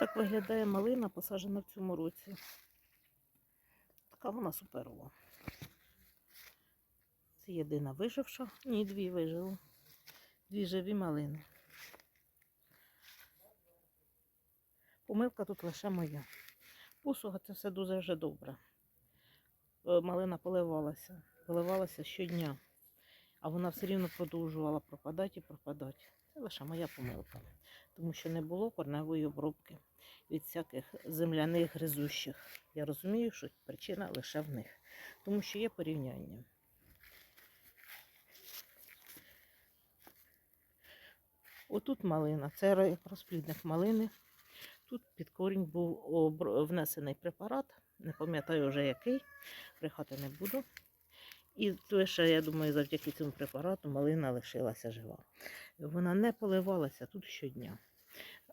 Так виглядає малина, посаджена в цьому році. Така вона суперова. Це єдина виживша. Ні, дві вижили. Дві живі малини. Помилка тут лише моя. Посуга це все дуже вже добре. Е, Малина поливалася, поливалася щодня, а вона все рівно продовжувала пропадати і пропадати. Це лише моя помилка, тому що не було корневої обробки від всяких земляних гризущих. Я розумію, що причина лише в них, тому що є порівняння. Отут малина, це розплідник малини. Тут під корінь був внесений препарат, не пам'ятаю вже який, брехати не буду. І лише, я думаю, завдяки цьому препарату малина лишилася жива. Вона не поливалася тут щодня.